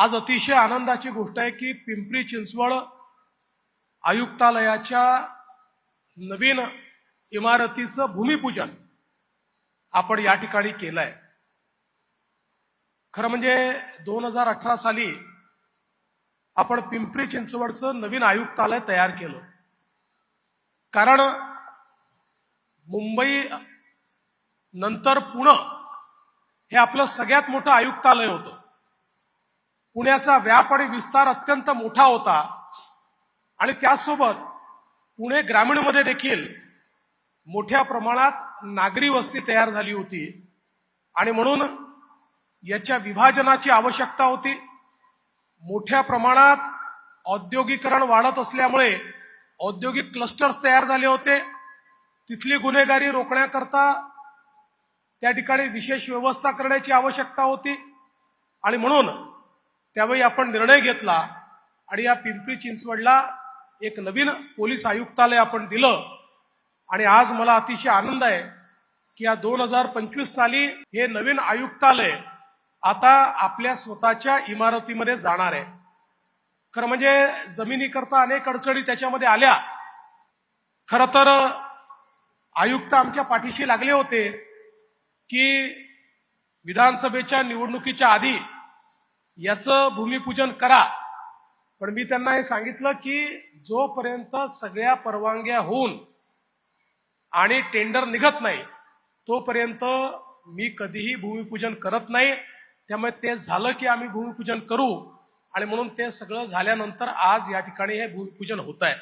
आज अतिशय आनंदाची गोष्ट आहे की पिंपरी चिंचवड आयुक्तालयाच्या नवीन इमारतीचं भूमिपूजन आपण या ठिकाणी केलंय. खरं म्हणजे दोन हजार अठरा साली आपण पिंपरी चिंचवडचं नवीन आयुक्तालय तयार केलं. कारण मुंबई नंतर पुणे हे आपलं सगळ्यात मोठं आयुक्तालय होतं. पुण्याचा व्याप आणि विस्तार अत्यंत मोठा होता. आणि त्याचसोबत पुणे ग्रामीणमध्ये देखील मोठ्या प्रमाणात नागरी वस्ती तयार झाली होती. आणि म्हणून याच्या विभाजनाची आवश्यकता होती. मोठ्या प्रमाणात औद्योगिकरण वाढत असल्यामुळे औद्योगिक क्लस्टर्स तयार झाले होते. तिथली गुन्हेगारी रोखण्याकरता त्या ठिकाणी विशेष व्यवस्था करण्याची आवश्यकता होती. आणि म्हणून त्यावेळी आपण निर्णय घेतला आणि या पिंपरी चिंचवडला एक नवीन पोलीस आयुक्तालय आपण दिलं. आणि आज मला अतिशय आनंद आहे की या दोन हजार पंचवीस साली हे नवीन आयुक्तालय आता आपल्या स्वतःच्या इमारतीमध्ये जाणार आहे. खरं म्हणजे जमिनीकरता अनेक अडचणी त्याच्यामध्ये आल्या. खरं तर आयुक्त आमच्या पाठीशी लागले होते की विधानसभेच्या निवडणुकीच्या आधी याचं भूमिपूजन करा. पण मी त्यांना हे सांगितलं की जोपर्यंत सगळ्या परवानग्या होऊन आणि टेंडर निघत नाही तोपर्यंत मी कधीही भूमिपूजन करत नाही. त्यामुळे ते झालं की आम्ही भूमिपूजन करू आणि म्हणून ते सगळं झाल्यानंतर आज या ठिकाणी हे भूमिपूजन होत आहे.